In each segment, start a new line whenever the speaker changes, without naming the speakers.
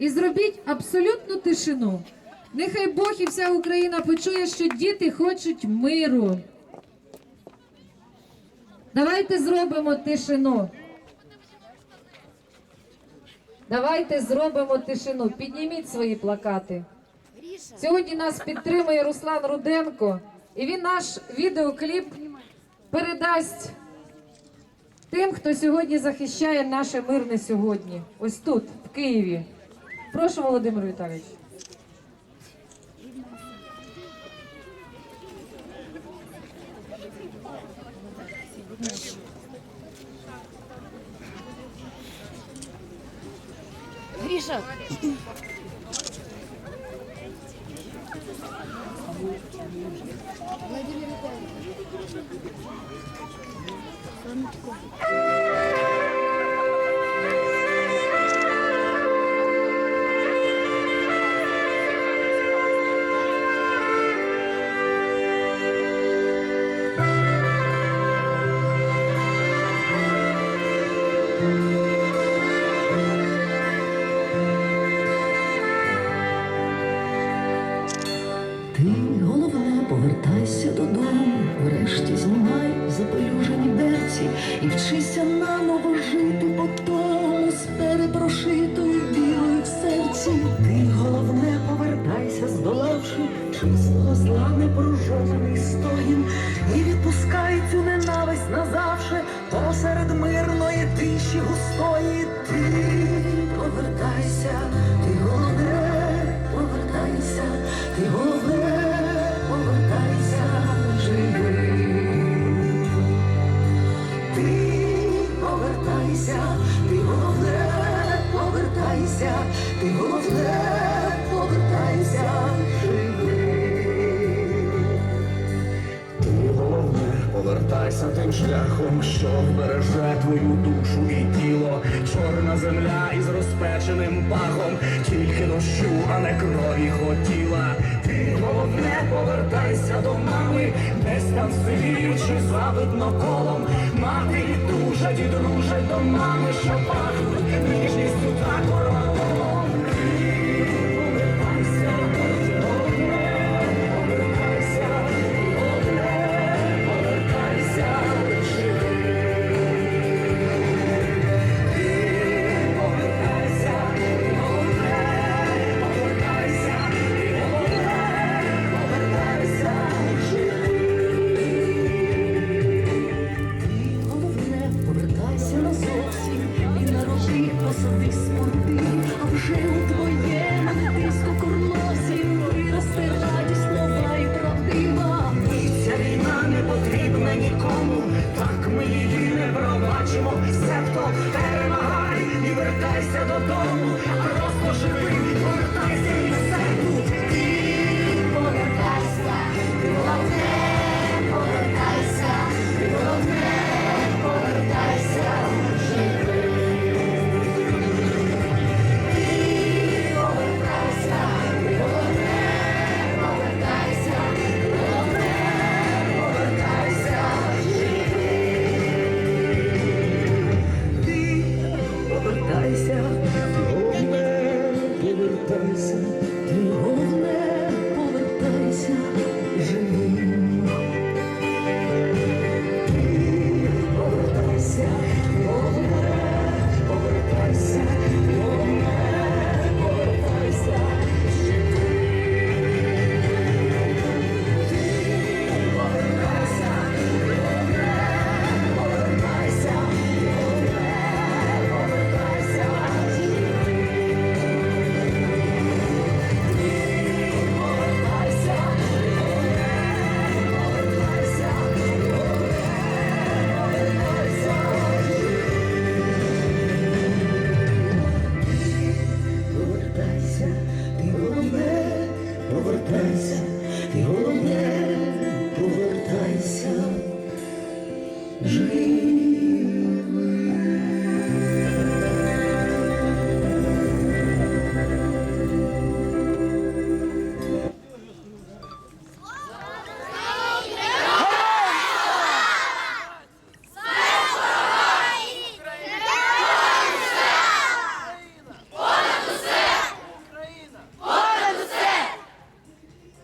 і зробіть абсолютну тишину. Нехай Бог і вся Україна почує, що діти хочуть миру. Давайте зробимо тишину. Давайте зробимо тишину. Підніміть свої плакати. Сьогодні нас підтримує Руслан Руденко, і він наш відеокліп передасть тим, хто сьогодні захищає наше мирне сьогодні. Ось тут, в Києві. Прошу, Володимир Віталійович.
Гриша,
Ти і вчися наново жити по тому з перепрошитою білою в серці. Ти головне повертайся, здолавши чистого зла непрожований стогін, і відпускай цю ненависть назавше посеред мирної тиші густої. Ти головне, повертайся, живий. Ти головне, повертайся
тим шляхом, що вбереже твою душу і тіло. Чорна земля із розпеченим пахом, тільки дощу, а не крові хотіла. Ти головне, повертайся до мами, десь там сивіючи завидно колом. Мати дуже і дружать до мами, що пахнуть ніжністю та коровом.
delícia do outono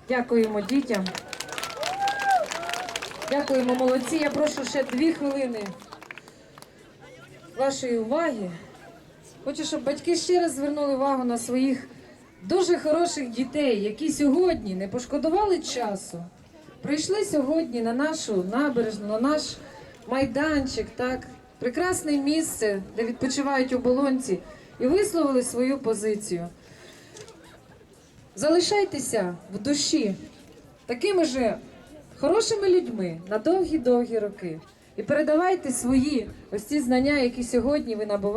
Дякуємо дітям. Дякуємо, молодці. Я прошу ще дві хвилини вашої уваги. Хочу, щоб батьки ще раз звернули увагу на своїх дуже хороших дітей, які сьогодні не пошкодували часу. Прийшли сьогодні на нашу набережну, на наш майданчик, так, прекрасне місце, де відпочивають оболонці, і висловили свою позицію. Залишайтеся в душі такими же хорошими людьми на довгі-довгі роки. І передавайте свої ось ці знання, які сьогодні ви набуваєте.